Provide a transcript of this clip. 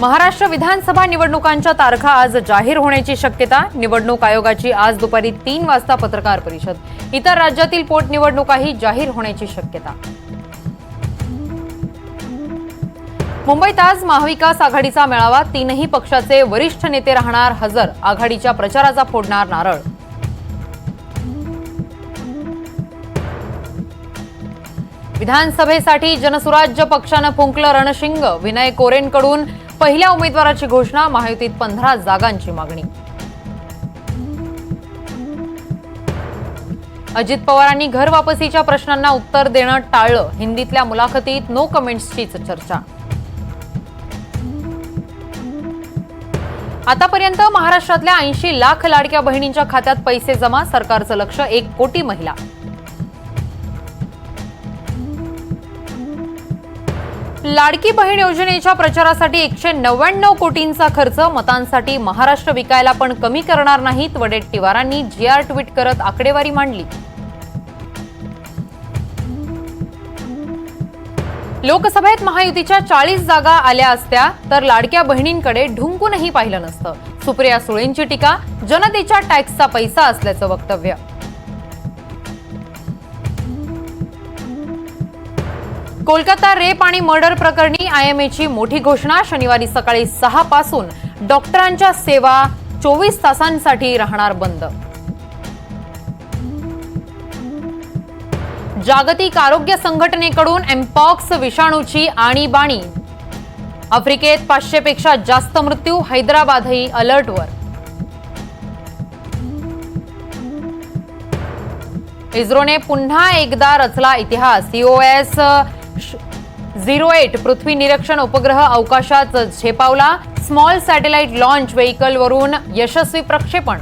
महाराष्ट्र विधानसभा निवडणुकांच्या तारखा आज जाहीर होण्याची शक्यता. निवडणूक आयोगाची आज दुपारी तीन वाजता पत्रकार परिषद. इतर राज्यातील पोटनिवडणुकाही जाहीर होण्याची शक्यता. मुंबईत आज महाविकास आघाडीचा मेळावा. तीनही पक्षाचे वरिष्ठ नेते राहणार हजर. आघाडीच्या प्रचाराचा फोडणार नारळ. विधानसभेसाठी जनसुराज्य पक्षानं फुंकलं रणशिंग. विनय कोरेंकडून पहिल्या उमेदवाराची घोषणा महायुतीत पंधरा जागांची मागणी. अजित पवारांनी घर वापसीच्या प्रश्नांना उत्तर देणं टाळलं. हिंदीतल्या मुलाखतीत नो कमेंट्सचीच चर्चा. आतापर्यंत महाराष्ट्रातल्या ऐंशी लाख लाडक्या बहिणींच्या खात्यात पैसे जमा सरकारचं लक्ष एक कोटी महिला. लाडकी बहीण योजनेच्या प्रचारासाठी एकशे नव्याण्णव कोटींचा खर्च मतांसाठी महाराष्ट्र विकायला पण कमी करणार नाहीत वडेट्टीवारांनी जीआर ट्विट करत आकडेवारी मांडली. लोकसभेत महायुतीच्या चाळीस जागा आल्या असत्या तर लाडक्या बहिणींकडे ढुंकूनही पाहिलं नसतं. सुप्रिया सुळेंची टीका जनतेच्या टॅक्सचा पैसा असल्याचं वक्तव्य. कोलकाता रेप आणि मर्डर प्रकरणी आयएमएची मोठी घोषणा. शनिवारी सकाळी सहा पासून डॉक्टरांच्या सेवा चोवीस तासांसाठी राहणार बंद. जागतिक आरोग्य संघटनेकडून एम्पॉक्स विषाणूची आणीबाणी. आफ्रिकेत पाचशेपेक्षा जास्त मृत्यू हैदराबादही अलर्टवर. इस्रोने पुन्हा एकदा रचला इतिहास. सीओएस झिरो एट पृथ्वी निरीक्षण उपग्रह अवकाशात झेपावला. स्मॉल सॅटेलाइट लॉन्च व्हेकलवरून यशस्वी प्रक्षेपण.